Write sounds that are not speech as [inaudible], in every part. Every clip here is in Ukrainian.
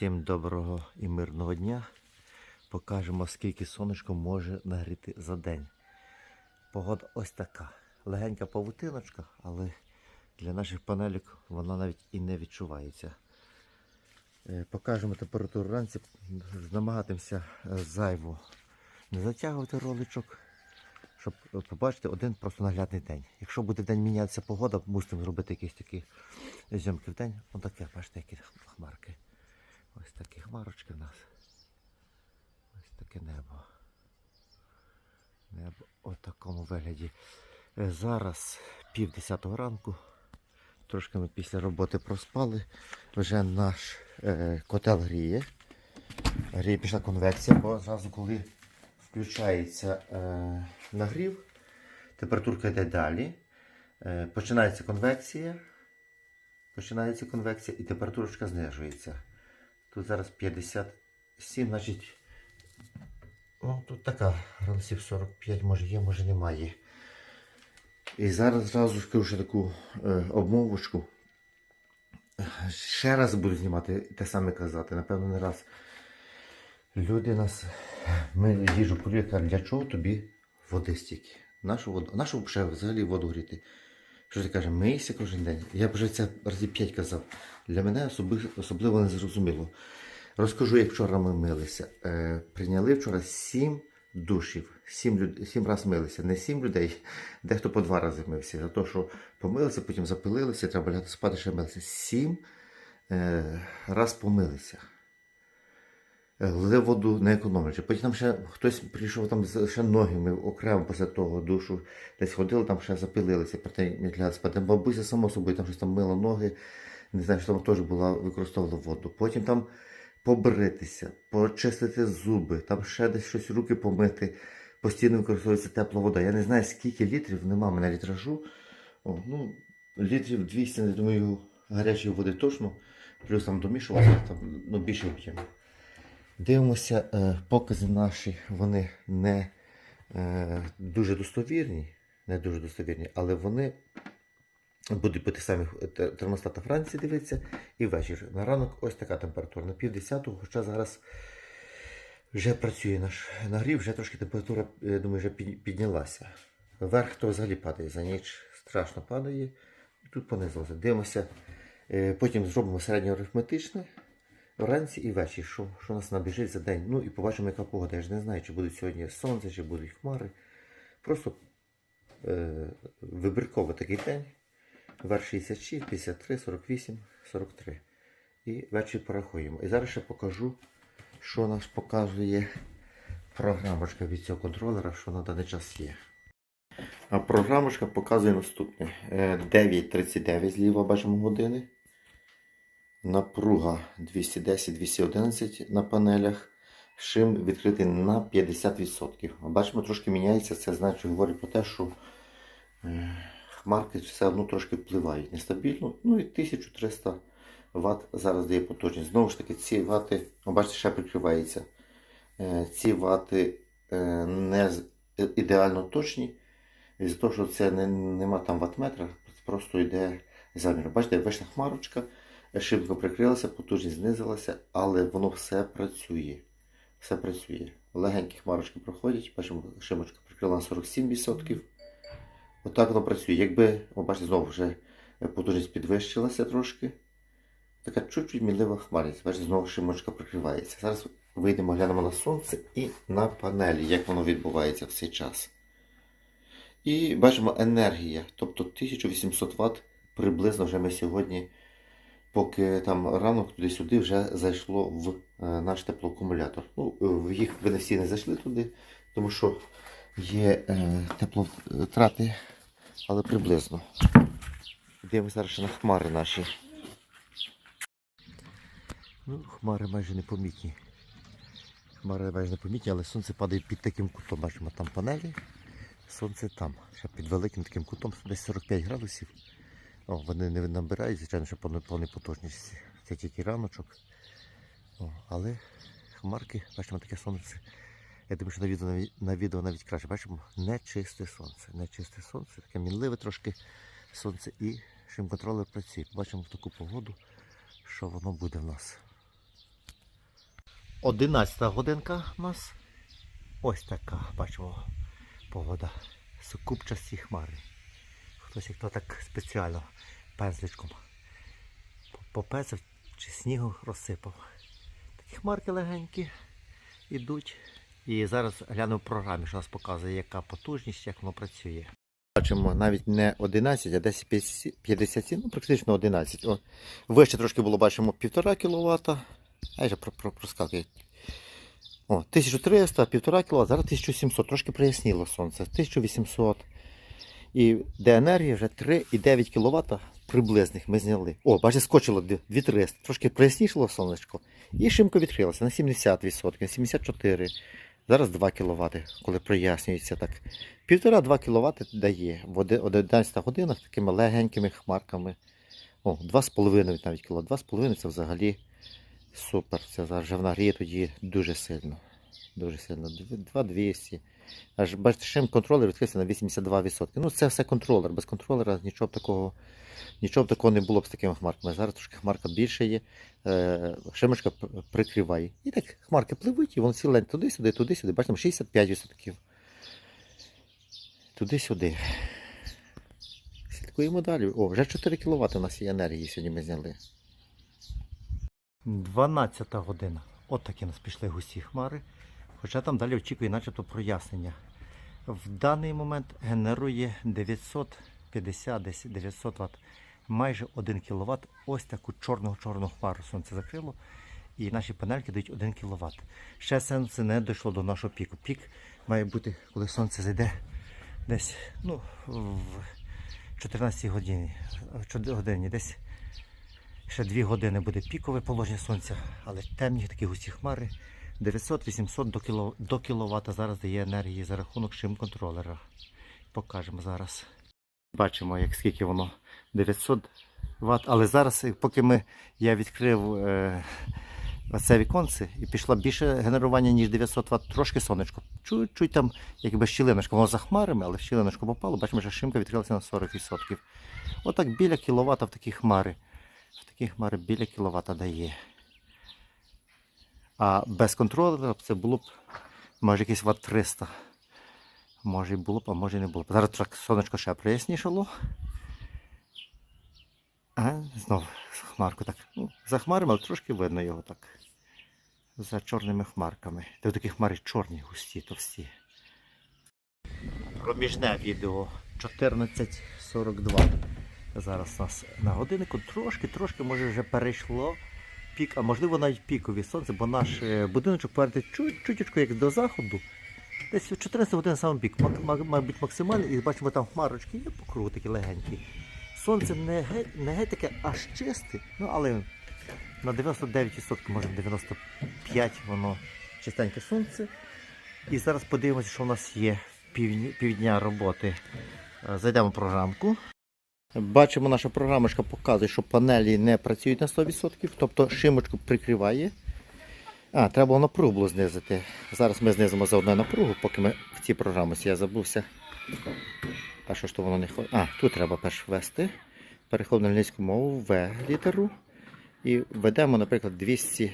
Всім доброго і мирного дня. Покажемо, скільки сонечко може нагріти за день. Погода ось така. Легенька павутиночка, але для наших панелек вона навіть і не відчувається. Е, Покажемо температуру вранці. Намагатимося е, зайву не затягувати роличок, щоб е, побачити один просто наглядний день. Якщо буде день мінятися погода, мусимо зробити якісь такі зйомки в день. Ось таке, бачите, які хмарки. Ось такі хмарочки в нас. Ось таке небо. Небо у такому вигляді. Е, Зараз пів десятого ранку. Трошки ми після роботи проспали. Вже наш е, котел гріє. Гріє пішла конвекція, бо зразу коли включається е, нагрів, температурка йде далі. Е, починається конвекція. Починається конвекція і температурочка знижується. Тут зараз 57, значить. Ну, тут така градусів 45, може є, може немає. І зараз зразу скажу ще таку е, обмовочку. Ще раз буду знімати те саме казати, напевно, не раз. Люди нас. Ми їжу полює, кажуть, для чого тобі води стільки? Нашу воду, нашу взагалі воду гріти. Що ти каже, мийся кожен день. Я б вже це разів п'ять казав. Для мене особливо не зрозуміло. Розкажу, як вчора ми милися. Е, прийняли вчора сім душів, сім, люд... сім разів милися. Не сім людей, дехто по два рази мився. За те, що помилися, потім запилилися, треба лягати спати, ще милися. Сім е, раз помилися. Е, Лили воду не економлячи. Потім там ще хтось прийшов там ще ноги мив окремо після того душу. Десь ходили, там ще запилилися, про те, як лягати спати. Бабуся, само собою, там щось там мила ноги. Не знаю, що там теж була, використовувала воду. Потім там побритися, почистити зуби, там ще десь щось руки помити. Постійно використовується тепла вода. Я не знаю, скільки літрів, нема мене літражу. О, ну, літрів 200, я думаю, гарячої води точно. Плюс там домішувати, там ну, більше об'єм. Дивимося, е, покази наші, вони не е, дуже достовірні, не дуже достовірні, але вони будуть по тих самих те- термостата Франції дивитися і ввечері. На ранок ось така температура. На пів хоча зараз вже працює наш нагрів, вже трошки температура, я думаю, вже піднялася. Вверх то взагалі падає за ніч, страшно падає. І тут понизилося. Дивимося, е, потім зробимо середньоарифметичне вранці і ввечері, що, що нас набіжить за день. Ну і побачимо, яка погода. Я ж не знаю, чи буде сьогодні сонце, чи будуть хмари. Просто е, вибірково такий день. Верх 66, 53, 48, 43. І ввечері порахуємо. І зараз ще покажу, що нас показує програмочка від цього контролера, що на даний час є. А програмочка показує наступне. Е, 9.39 зліва бачимо години. Напруга 210-211 на панелях. Шим відкритий на 50%. Бачимо, трошки міняється. Це значить говорить про те, що е, хмарки все одно трошки впливають нестабільно. Ну і 1300 Вт зараз дає потужність. Знову ж таки, ці вати, бачите, ще прикривається. Е, Ці вати е, не ідеально точні. За того, що це не, нема там ватметра, просто йде замір. Бачите, вийшла хмарочка, шибка прикрилася, потужність знизилася, але воно все працює. Все працює. Легенькі хмарочки проходять, бачимо, шимочка прикрила на 47%. Отак воно працює. Якби, о, бачите, знову вже потужність підвищилася трошки. Така чуть-чуть мінлива хмарність. Бачите, знову шимочка прикривається. Зараз вийдемо, глянемо на сонце і на панелі, як воно відбувається в цей час. І бачимо енергія, тобто 1800 Вт приблизно вже ми сьогодні, поки там ранок туди-сюди вже зайшло в е, наш теплоакумулятор. Ну, е, їх ви не всі не зайшли туди, тому що є е, теплотрати, але приблизно. Дивимося зараз на хмари наші. Ну, хмари майже непомітні. Хмари майже непомітні, але сонце падає під таким кутом. Бачимо там панелі. Сонце там, ще під великим таким кутом, десь 45 градусів. О, вони не набирають, звичайно, що повна повна. Це тільки раночок. О, але хмарки, бачимо таке сонце. Я думаю, що на відео, навіть- на відео навіть краще. Бачимо нечисте сонце. Нечисте сонце, таке мінливе трошки сонце і шим контролер працює. Бачимо в таку погоду, що воно буде в нас. 11 годинка у нас. Ось така, бачимо, погода. Сукупчасті хмари. Хтось як то так спеціально пензличком попесив чи снігу розсипав. Такі хмарки легенькі йдуть. І зараз гляну в програмі, що нас показує, яка потужність, як воно працює. Бачимо навіть не 11, а десь 57, ну практично 11. О, вище трошки було, бачимо 1,5 кВт. А я про, про, проскакує. О, 1300, 1,5 кВт, зараз 1700, трошки проясніло сонце. 1800. І де енергії вже 3,9 кВт приблизних ми зняли. О, бачите, скочило 2300, трошки прояснішало сонечко. І шимко відкрилося на 70%, на 74%. Зараз 2 кВт, коли прояснюється так. 1,5-2 кВт дає в оди- 11 годинах такими легенькими хмарками. О, 2,5 навіть кіло. 2,5 це взагалі супер. Це вже нагріє тоді дуже сильно. Дуже сильно. 2,200. Аж бачите, шим контролер відкрився на 82%. Ну, це все контролер. Без контролера нічого б такого, нічого б такого не було б з такими хмарками. Зараз трошки хмарка більше є. Е, шимочка прикриває. І так хмарки пливуть, і воно цілий день туди-сюди, туди-сюди. Бачимо, 65%. Туди-сюди. Слідкуємо далі. О, вже 4 кВт у нас є енергії сьогодні ми зняли. 12 година. От такі нас пішли густі хмари. Хоча там далі очікує начебто прояснення. В даний момент генерує 950 десь 900 Вт. Майже 1 кВт. Ось таку чорну-чорну хмару сонце закрило. І наші панельки дають 1 кВт. Ще сонце не дійшло до нашого піку. Пік має бути, коли сонце зайде десь ну, в 14 годині, годині, десь ще 2 години буде пікове положення сонця, але темні такі густі хмари. 900-800 до, кіло, до кіловата зараз дає енергії за рахунок шим контролера. Покажемо зараз. Бачимо, як скільки воно 900 Вт. Але зараз, поки ми, я відкрив е, оце віконце і пішло більше генерування, ніж 900 Вт, трошки сонечко. Чуть-чуть там, якби щілиночко, воно за хмарами, але щілиночко попало. Бачимо, що шимка відкрилася на 40%. Отак біля кіловата в такі хмари. В такі хмари біля кіловата дає. А без контролера це було б може якийсь ватт 300. Може і було б, а може і не було б. Зараз так сонечко ще прояснішало. А, знов хмарку так. Ну, за хмарами, але трошки видно його так. За чорними хмарками. Та такі хмари чорні, густі, товсті. Проміжне відео 14.42. Зараз у нас на годиннику трошки, трошки може вже перейшло пік, а можливо навіть пікові сонце, бо наш е, будиночок повернеться чуть-чуточку як до заходу. Десь в 14 годин саме пік, мабуть, максимальний, і бачимо там хмарочки є по кругу такі легенькі. Сонце не геть, не геть таке аж чисте, ну але на 99%, може 95% воно чистеньке сонце. І зараз подивимося, що в нас є півдня роботи. Е, Зайдемо в програмку. Бачимо, наша програмочка показує, що панелі не працюють на 100%, тобто шимочку прикриває. А, треба було напругу було знизити. Зараз ми знизимо за одну напругу, поки ми в цій програмці. Я забувся. А що ж то воно не ходить? А, тут треба перш ввести. Переходимо на англійську мову, В літеру. І введемо, наприклад, 200,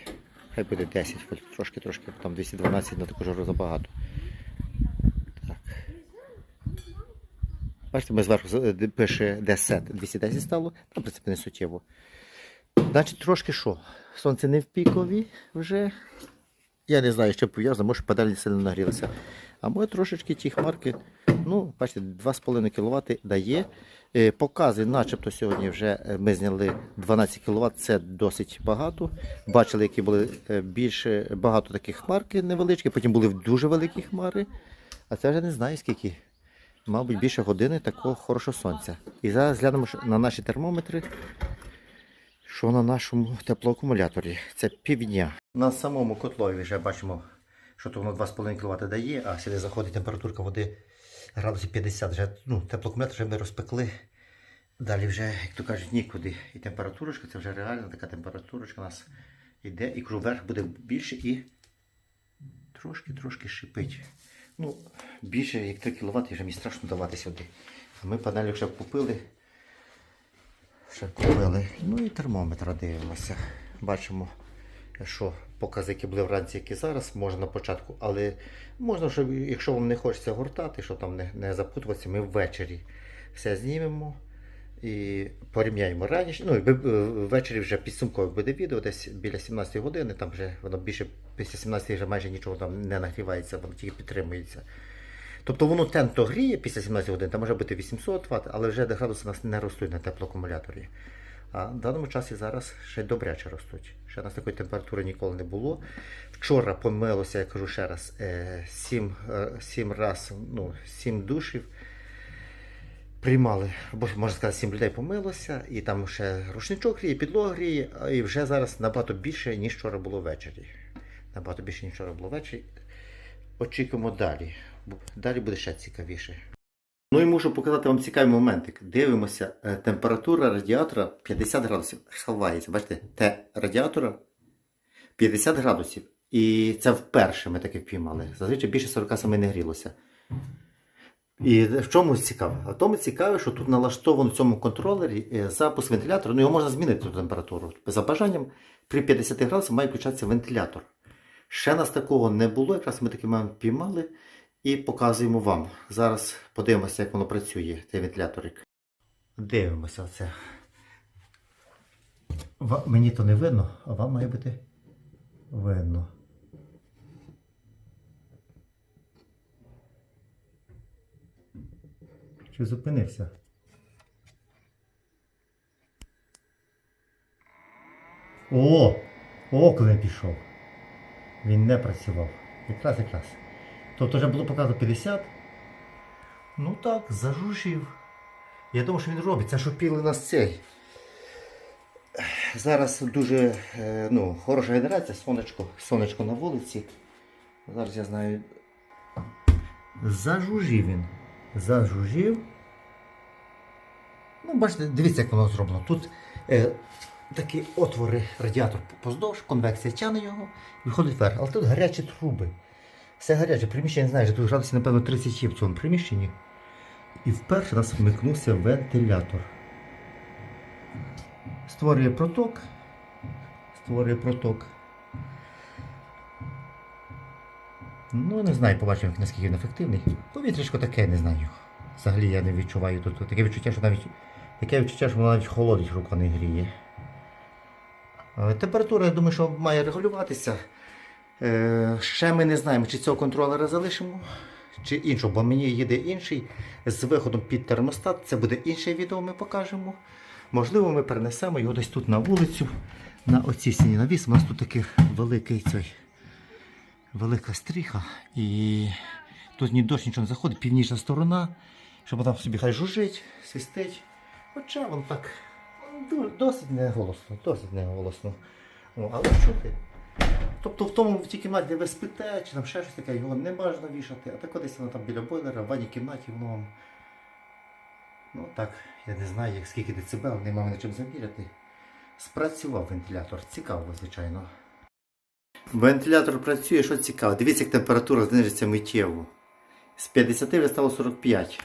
хай буде 10 вольт, трошки-трошки, там 212 на також забагато. Бачите, ми зверху пише DSET 210 стало, там, в принципі, не суттєво. Значить, трошки що? Сонце не в пікові вже. Я не знаю, що пов'язано, може педалі сильно нагрілися. А може трошечки ті хмарки, ну, бачите, 2,5 кВт дає. Е, Показує, начебто сьогодні вже е, ми зняли 12 кВт, це досить багато. Бачили, які були е, більше, багато таких хмарки невеличкі, потім були дуже великі хмари. А це вже не знаю скільки. Мабуть, більше години такого хорошого сонця. І зараз глянемо на наші термометри, що на нашому теплоакумуляторі. Це півдня. На самому котлові вже бачимо, що то воно 2,5 кВт дає, а сюди заходить температурка води градусів 50. Вже, ну, теплоакумулятор вже ми розпекли. Далі вже, як то кажуть, нікуди. І температурочка, це вже реальна така температурочка у нас йде, і вверх буде більше і трошки-трошки шипить. Ну, більше як 3 кВт вже мені страшно давати сюди. А ми панелі вже купили. Ще купили. Ну і термометра дивимося. Бачимо що покази, які були вранці, які зараз, можна на початку. Але можна, щоб, якщо вам не хочеться гортати, щоб там не, не запутуватися, ми ввечері все знімемо і порівняємо раніше. Ну, е, ввечері вже підсумково буде відео, десь біля 17 години, там вже воно більше після 17 вже майже нічого там не нагрівається, воно тільки підтримується. Тобто воно тенто гріє після 17 годин, там може бути 800 Вт, але вже градуси у нас не ростуть на теплоакумуляторі. А в даному часі зараз ще добряче ростуть. Ще у нас такої температури ніколи не було. Вчора помилося, я кажу ще раз, 7, 7 раз, ну, 7 душів приймали, або можна сказати, 7 людей помилося, і там ще рушничок гріє, підлога гріє, і вже зараз набагато більше, ніж вчора було ввечері. Набагато більше, ніж вчора було ввечері. Очікуємо далі. Далі буде ще цікавіше. Ну і мушу показати вам цікавий моментик. Дивимося, е, температура радіатора 50 градусів. Ховається. Бачите, те радіатора 50 градусів. І це вперше ми таке впіймали. Зазвичай більше 40 саме не грілося. І в чому цікаво? А в тому цікаво, що тут налаштовано в цьому контролері е, запуск вентилятора. Ну його можна змінити ту температуру. За бажанням при 50 градусах має включатися вентилятор. Ще нас такого не було, якраз ми такий момент піймали і показуємо вам. Зараз подивимося, як воно працює, цей вентиляторик. Дивимося це. Мені то не видно, а вам має бути видно. Чи зупинився? О! О, коли пішов. Він не працював. Якраз якраз. Тобто вже було показано 50. Ну так, зажужив. Я думав, що він робить. Це що піли нас цей. Зараз дуже е, ну, хороша генерація, сонечко, сонечко на вулиці. Зараз я знаю. Зажужив він. Зажужив. Ну, бачите, дивіться, як воно зроблено. Тут е, такі отвори радіатор поздовж, конвекція тягне його, виходить вверх. Але тут гарячі труби. Все гаряче, приміщення, знаю, тут градусів, напевно, 30 є в цьому приміщенні. І вперше нас вмикнувся вентилятор. Створює проток. Створює проток. Ну, не знаю, побачимо, наскільки він ефективний. Повітрячко таке, не знаю. Взагалі я не відчуваю тут. Таке відчуття, що навіть таке відчуття, що воно навіть холодить, рука не гріє. Е, Температура, я думаю, що має регулюватися. Е, Ще ми не знаємо, чи цього контролера залишимо, чи іншого, бо мені їде інший з виходом під термостат. Це буде інше відео, ми покажемо. Можливо, ми перенесемо його десь тут на вулицю, на оцій стіні навіс. У нас тут такий великий цей, велика стріха. І тут ні дощ нічого не заходить, північна сторона, щоб там собі хай жужить, свистить. Хоча воно так досить неголосно, досить неголосно. О, але чути. Тобто в тому в тій кімнаті, де ви спите, чи там ще щось таке, його не можна вішати, а так десь воно там біля бойлера, в ванній кімнаті воно вам. Ну так, я не знаю, як скільки децибел, нема мене чим заміряти. Спрацював вентилятор, цікаво, звичайно. Вентилятор працює, що цікаво. Дивіться, як температура знижиться миттєво. З 50 вже стало 45.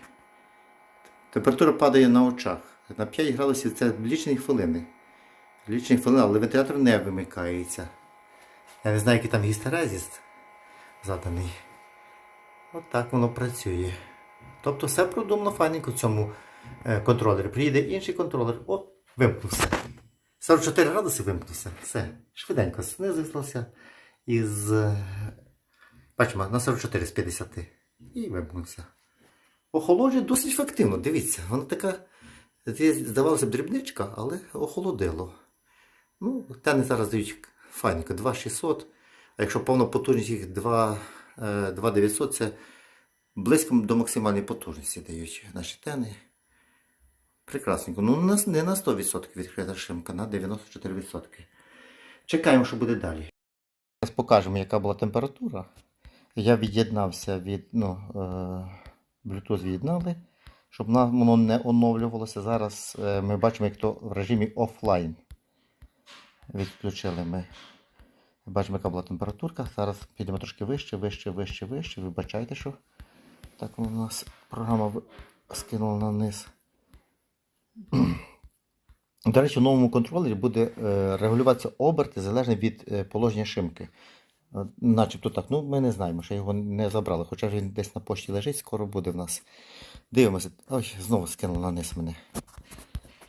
Температура падає на очах. На 5 градусів це лічені хвилини. Лічені хвилини, але вентилятор не вимикається. Я не знаю, який там гістерезіст заданий. От так воно працює. Тобто все продумано файненько в цьому е, контролері. Приїде інший контролер, о, вимкнувся. 44 градуси вимкнувся. Все. Швиденько знизився із. е, Бачимо, на 44 з 50. І вимкнувся. Охолоджує досить ефективно. Дивіться, вона така, здавалося б, дрібничка, але охолодило. Ну, тени зараз дають файненько, 2600. А якщо повна потужність їх 2, е, 2900, це близько до максимальної потужності дають наші тени. Прекрасненько. Ну, не на- 100% відкрита шимка, на 94%. Чекаємо, що буде далі. Зараз покажемо, яка була температура. Я від'єднався від, ну, е, Bluetooth від'єднали, щоб воно не оновлювалося. Зараз е, ми бачимо, як то в режимі офлайн. Відключили ми. Бачимо, яка була температурка. Зараз підемо трошки вище, вище, вище, вище. Вибачайте, що так у нас програма скинула на низ. До речі, в новому контролері буде е, регулюватися оберти залежно від е, положення шимки. Начебто так, ну ми не знаємо, що його не забрали, хоча він десь на пошті лежить, скоро буде в нас. Дивимося. Ой, знову скинула на мене.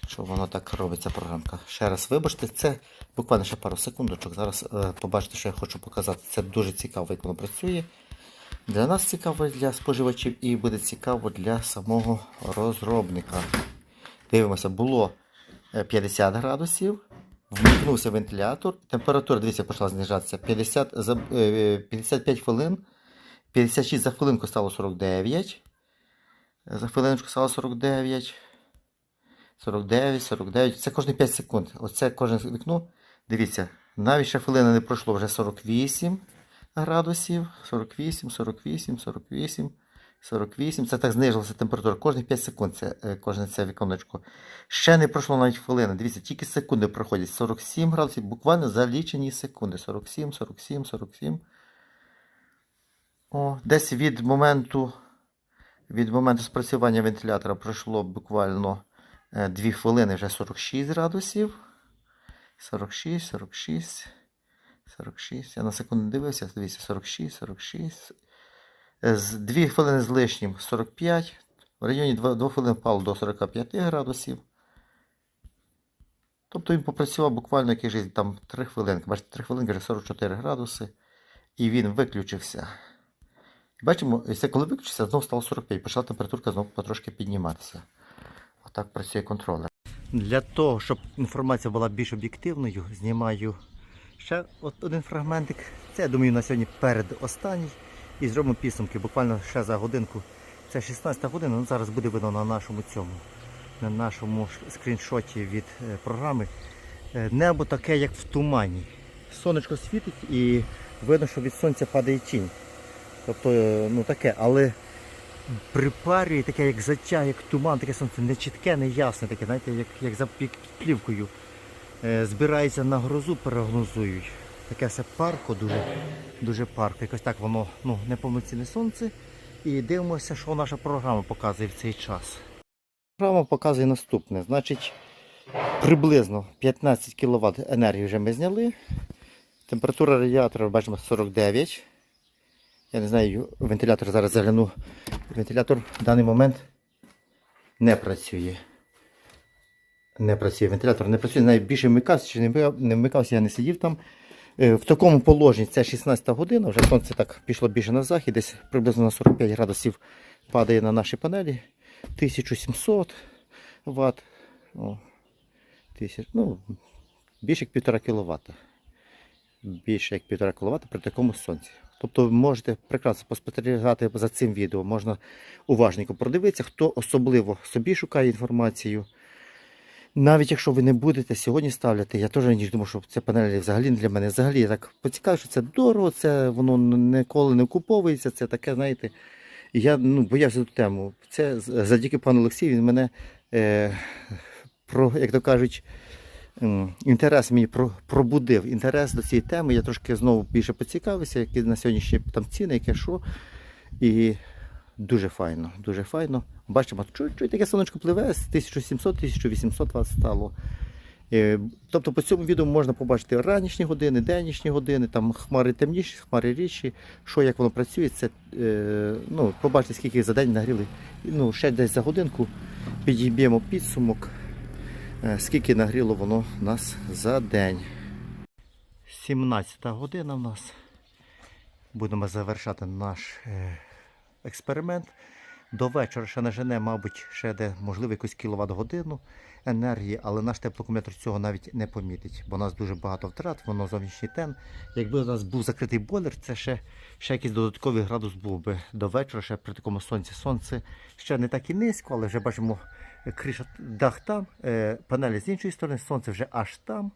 Що воно так робиться, програмка. Ще раз вибачте, це буквально ще пару секундочок. Зараз е, побачите, що я хочу показати. Це дуже цікаво, як воно працює. Для нас цікаво для споживачів і буде цікаво для самого розробника. Дивимося, було е, 50 градусів. Вмикнувся вентилятор. Температура, дивіться, почала знижатися. 50 за, е, 55 хвилин. 56 за хвилинку стало 49. За хвилиночку стало 49. 49, 49. Це кожні 5 секунд. Оце кожне вікно. Дивіться, навіть ще хвилина не пройшло, вже 48 градусів. 48, 48, 48, 48. Це так знизилася температура. Кожні 5 секунд це е, кожне це віконечко. Ще не пройшло навіть хвилини. Дивіться, тільки секунди проходять. 47 градусів, буквально за лічені секунди. 47, 47, 47. О, десь від моменту, від моменту спрацювання вентилятора пройшло буквально 2 хвилини, вже 46 градусів. 46, 46, 46. Я на секунду дивився, дивіться, 46, 46. Е, З 2 хвилини з лишнім 45. В районі 2, 2 хвилин впало до 45 градусів. Тобто він попрацював буквально якісь там 3 хвилинки. Бачите, 3 хвилинки вже 44 градуси. І він виключився. Бачимо, це коли виключився, знову стало 45. Почала температурка знову потрошки підніматися. Отак працює контролер. Для того, щоб інформація була більш об'єктивною, знімаю ще один фрагментик. Це, я думаю, на сьогодні передостанній. І зробимо підсумки. Буквально ще за годинку. Це 16 година, ну зараз буде видно на нашому цьому, на нашому скріншоті від е, програми. Е, Небо таке, як в тумані. Сонечко світить і видно, що від сонця падає тінь. Тобто, е, ну таке, але припарює таке, як затяг, як туман, таке сонце не чітке, не ясне, таке, знаєте, як, як за під плівкою. Е, збирається на грозу, перегнозують. Таке все парко, дуже, дуже парко. Якось так воно ну, неповноцінне сонце. І дивимося, що наша програма показує в цей час. Програма показує наступне. Значить, приблизно 15 кВт енергії вже ми зняли. Температура радіатора, бачимо, 49. Я не знаю, вентилятор зараз загляну. Вентилятор в даний момент не працює. Не працює. Вентилятор не працює. Навіть більше вмикався чи не вмикався, я не сидів там. Е, В такому положенні це 16 година, вже сонце так пішло більше на захід, десь приблизно на 45 градусів падає на наші панелі. 1700 Вт. О, тисяч, ну, більше як 1,5 кВт. Більше як 1,5 кВт при такому сонці. Тобто ви можете прекрасно поспостерігати за цим відео, можна уважненько продивитися, хто особливо собі шукає інформацію. Навіть якщо ви не будете сьогодні ставляти, я теж раніше думав, що це панелі взагалі не для мене. Взагалі я так поцікавив, що це дорого, це воно ніколи не окуповується, це таке, знаєте. Я ну, боявся ту тему. Це завдяки пану Олексію, він мене, е, про, як то кажуть, інтерес мені пробудив. Інтерес до цієї теми. Я трошки знову більше поцікавився, які на сьогоднішні там ціни, яке що. І дуже файно, дуже файно. Бачимо, чуть-чуть таке сонечко пливе з 1700-1800 Вт стало. Е, Тобто по цьому відео можна побачити ранішні години, деннішні години, там хмари темніші, хмари рідші, що як воно працює, це е, ну, побачите, скільки за день нагріли. Ну, ще десь за годинку підіб'ємо підсумок, скільки нагріло воно нас за день. 17 година в нас. Будемо завершати наш е, експеримент. До вечора ще нажене, мабуть, ще де можливо якусь кіловат годину енергії, але наш теплоком'ятор цього навіть не помітить, бо у нас дуже багато втрат, воно зовнішній тен. Якби у нас був закритий бойлер, це ще, ще якийсь додатковий градус був би до вечора, ще при такому сонці. Сонце ще не так і низько, але вже бачимо е, криша, дах там, е, панелі з іншої сторони, сонце вже аж там.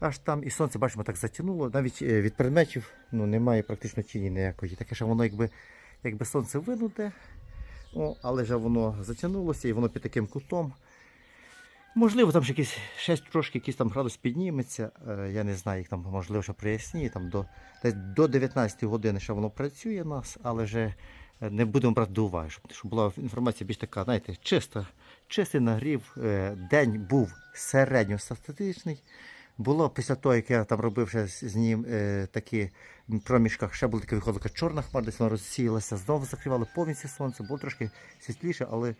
Аж там і сонце, бачимо, так затягнуло. Навіть е, від предметів ну, немає практично тіні ніякої. Таке, що воно якби, якби сонце винуте, о, але ж воно затягнулося і воно під таким кутом. Можливо, там ще якийсь ще трошки якийсь там градус підніметься. Е, я не знаю, як там можливо, що проясніє. Там до, до 19 години ще воно працює у нас, але вже не будемо брати до уваги, щоб, щоб була інформація більш така, знаєте, чиста. Чистий нагрів. е, День був середньостатистичний. Було після того, як я там робив ще з ним е, такі проміжках, ще була така виходила чорна хмара, десь вона розсіялася, знову закривали повністю сонце, було трошки світліше, але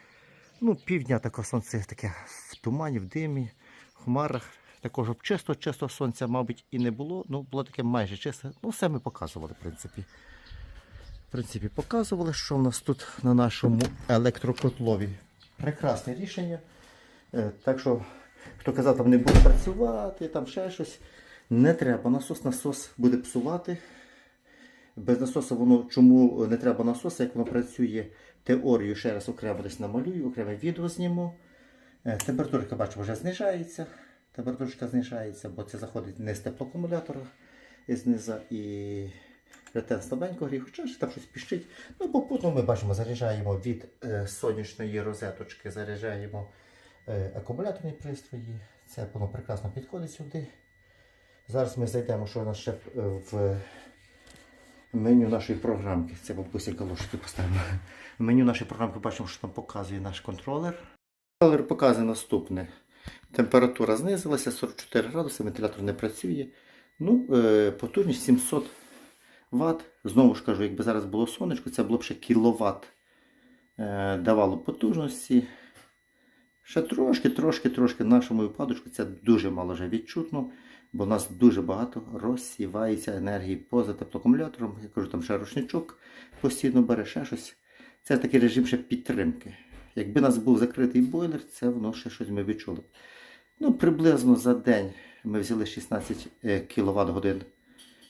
ну, півдня таке сонце таке в тумані, в димі, в хмарах. Такого ж чисто, чисто сонця, мабуть, і не було. Ну, було таке майже чисте. Ну, все ми показували, в принципі. Принципі, показували, що в нас тут на нашому електрокотлові. Прекрасне рішення. Е, Так що, хто казав, там не буде працювати, там ще щось. Не треба. Насос, насос буде псувати. Без насосу воно чому не треба насоса, як воно працює теорію, ще раз окремо десь намалюю, окреме відео зніму. Е, Температурка, бачимо, вже знижається. Температурка знижається, бо це заходить не з теплоакумулятора знизу і ретен слабенько гріє, хоча ще там щось піщить. Ну, попутно ми бачимо, заряджаємо від е, сонячної розеточки, заряджаємо е, акумуляторні пристрої. Це воно прекрасно підходить сюди. Зараз ми зайдемо, що у нас ще е, в меню нашої програмки. Це бабуся калошки поставимо. В меню нашої програмки бачимо, що там показує наш контролер. Контролер показує наступне. Температура знизилася 44 градуси, вентилятор не працює. Ну, е, потужність 700 Вт. Знову ж кажу, якби зараз було сонечко, це було б ще кіловат е, давало потужності. Ще трошки, трошки, трошки в нашому випадку це дуже мало вже відчутно, бо в нас дуже багато розсівається енергії поза теплоакумулятором. Я кажу, там ще рушничок постійно бере ще щось. Це такий режим ще підтримки. Якби у нас був закритий бойлер, це воно ще щось ми відчули. Ну, приблизно за день ми взяли 16 кВт годин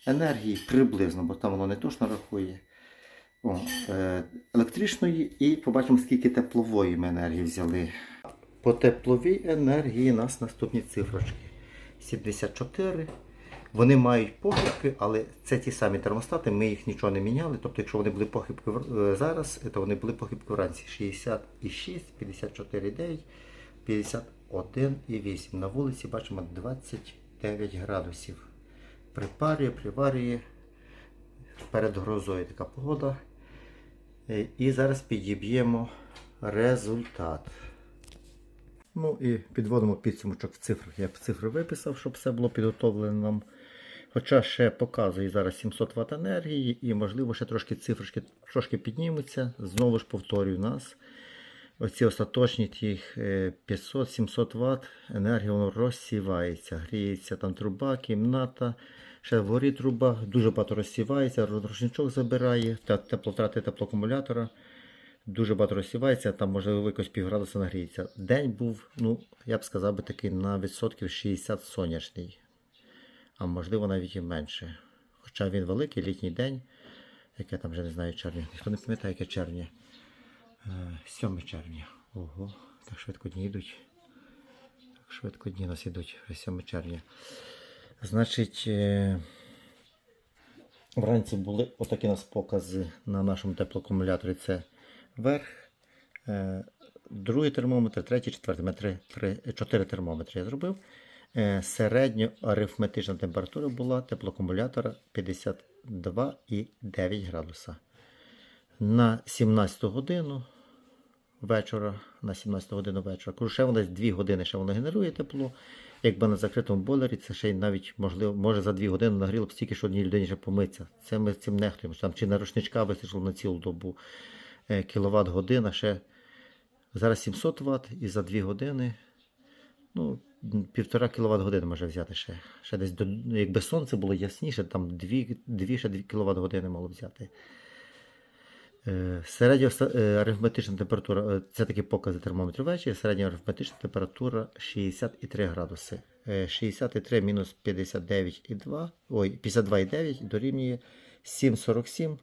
енергії, приблизно, бо там воно не точно рахує. О, е, електричної і побачимо, скільки теплової ми енергії взяли. По тепловій енергії у нас наступні цифрочки. 74. Вони мають похибки, але це ті самі термостати, ми їх нічого не міняли. Тобто, якщо вони були похибки е, зараз, то вони були похибки вранці 66, 54,9, 51,8. На вулиці бачимо 29 градусів. Припарює, приварює. Перед грозою така погода. Е, І зараз підіб'ємо результат. Ну і підводимо підсумочок в цифрах. Я цифри виписав, щоб все було підготовлено нам. Хоча ще показує зараз 700 Вт енергії і, можливо, ще трошки цифрочки трошки піднімуться. Знову ж повторюю нас. Оці остаточні тих е, 500-700 Вт енергія воно розсівається. Гріється там труба, кімната. Ще вгорі труба, дуже багато розсівається, рушничок забирає, теплотрати теплоакумулятора. Дуже багато розсівається, там можливо якось півградуса нагріється. День був, ну, я б сказав би такий на відсотків 60 сонячний, а можливо навіть і менше. Хоча він великий літній день, яке там вже не знаю червня. Ніхто не пам'ятає, яке червня. Е, 7 червня. Ого, так швидко дні йдуть. Так швидко дні нас йдуть, вже 7 червня. Значить, е, вранці були отакі у нас покази на нашому теплоакумуляторі. Це верх, е, другий термометр, третій, четвертий. Ми три, чотири термометри я зробив. Е, Середньоарифметична температура була теплоакумулятора 52,9 градуса. На 17 годину вечора, на 17 годину вечора. Кажу, ще десь 2 години ще воно генерує тепло. Якби на закритому бойлері, це ще й навіть можливо, може за 2 години нагріло б стільки, що одній людині ще помиться. Це ми цим нехтуємо. Там чи на рушничка вистачило на цілу добу е, кіловат година, ще зараз 700 Вт і за 2 години. Ну, півтора кіловат години може взяти ще. Ще десь до, ну, якби сонце було ясніше, там 2, 2 ще 2 кіловат години мало взяти. Е, Середня е, арифметична температура, е, це такі покази термометрів ввечері, середня арифметична температура 63 градуси. Е, 63 мінус 59,2, ой, 52,9 дорівнює 7,47.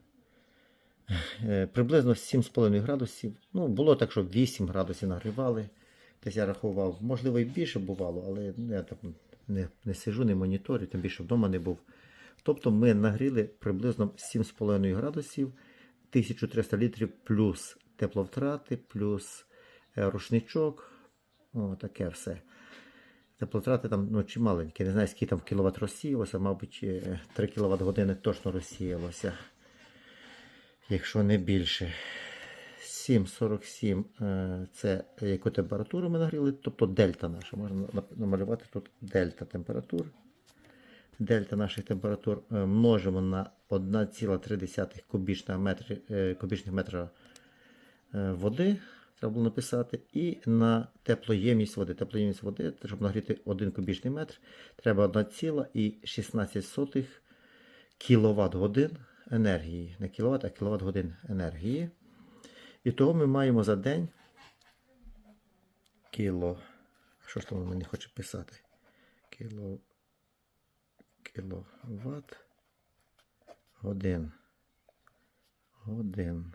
Е, Приблизно 7,5 градусів. Ну, було так, що 8 градусів нагрівали. Десь я рахував, можливо, і більше бувало, але я так не, не сижу, не моніторю, тим більше вдома не був. Тобто ми нагріли приблизно 7,5 градусів, 1300 літрів плюс тепловтрати, плюс е, рушничок. О, таке все. Теплотрати там ну, чималенькі. Не знаю, скільки там кіловат розсіялося, мабуть, е, 3 кВт години точно розсіялося. якщо не більше. 7,47 е, це яку температуру ми нагріли, тобто дельта наша. Можна намалювати тут дельта температур. Дельта наших температур е, множимо на 1,3 кубічних метри, е, кубічних метра е, води. Треба було написати. І на теплоємність води. Теплоємність води, щоб нагріти 1 кубічний метр, треба 1,16 кВт годин енергії. Не кіловат, а кіловат годин енергії. І того ми маємо за день кіло. Що ж там не хоче писати? Кіло. Кіловат годин. Годин.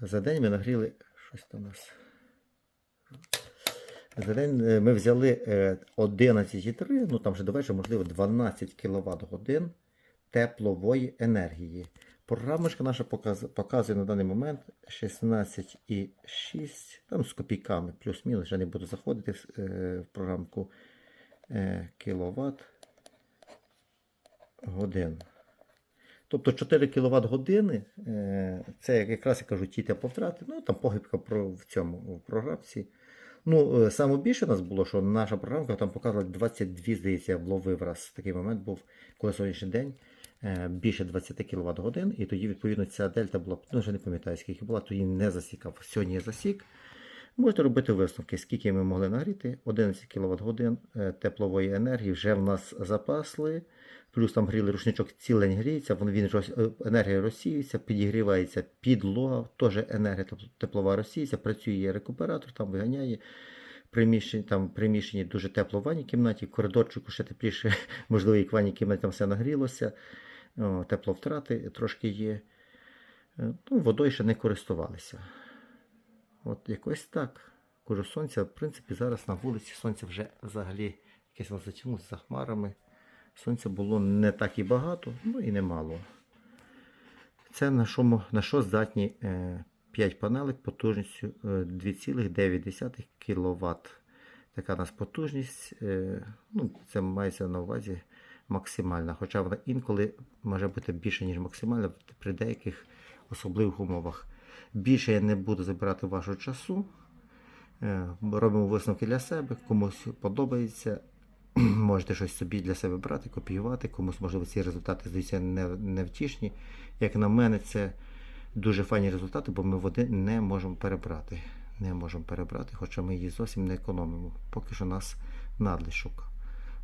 За день ми нагріли. Щось там у нас. За день е, ми взяли е, 11,3, ну там вже до вечора, можливо, 12 кВт годин теплової енергії. Програмочка наша показує на даний момент 16,6, там з копійками, плюс-мінус, вже не буду заходити в, е, програмку е, кіловат годин. Тобто 4 кВт години е, це якраз я кажу ті тепловтрати, ну там похибка про, в цьому в програмці. Ну, е, саме більше нас було, що наша програмка там показувала 22, здається, я вловив раз. Такий момент був, коли сьогоднішній день е, більше 20 кВт годин, і тоді, відповідно, ця дельта була, ну вже не пам'ятаю, скільки була, тоді не засікав. Сьогодні я засік. Можете робити висновки, скільки ми могли нагріти. 11 кВт годин е, теплової енергії вже в нас запасли. Плюс там гріли рушничок цілий день гріється, він, е, енергія розсіюється, підігрівається підлога, теж енергія теплова розсіюється, працює рекуператор, там виганяє. Приміщення, там приміщенні дуже тепло в ванній кімнаті, коридорчику ще тепліше, [laughs] можливо, і в ванній кімнаті там все нагрілося. Тепловтрати трошки є. Е, Ну, водою ще не користувалися. От якось так. Кажу, сонця, в принципі, зараз на вулиці сонця вже взагалі якесь воно затягнулося за хмарами. Сонця було не так і багато, ну і немало. Це на що, на що здатні е, 5 панелек потужністю е, 2,9 кВт. Така у нас потужність. е, Ну, це мається на увазі максимальна. Хоча вона інколи може бути більше, ніж максимальна при деяких особливих умовах. Більше я не буду забирати вашого часу. Е, Робимо висновки для себе. Комусь подобається. [clears throat] Можете щось собі для себе брати, копіювати. Комусь, можливо, ці результати здаються невтішні. Як на мене, це дуже файні результати, бо ми води не можемо перебрати. Не можемо перебрати, хоча ми її зовсім не економимо. Поки що нас надлишок.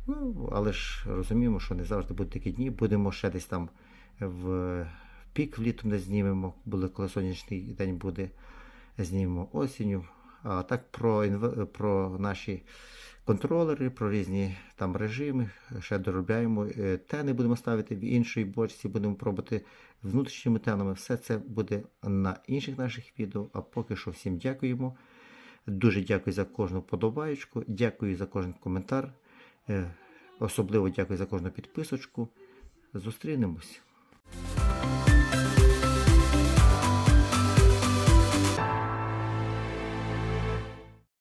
Ну, але ж розуміємо, що не завжди будуть такі дні. Будемо ще десь там в пік влітом не знімемо, буде, коли сонячний день буде, знімемо осінню. А так про, про наші контролери, про різні там режими, ще доробляємо. Е, Тени будемо ставити в іншій бочці, будемо пробувати внутрішніми тенами. Все це буде на інших наших відео. А поки що всім дякуємо. Дуже дякую за кожну подобаєчку, дякую за кожен коментар. Е, Особливо дякую за кожну підписочку. Зустрінемось.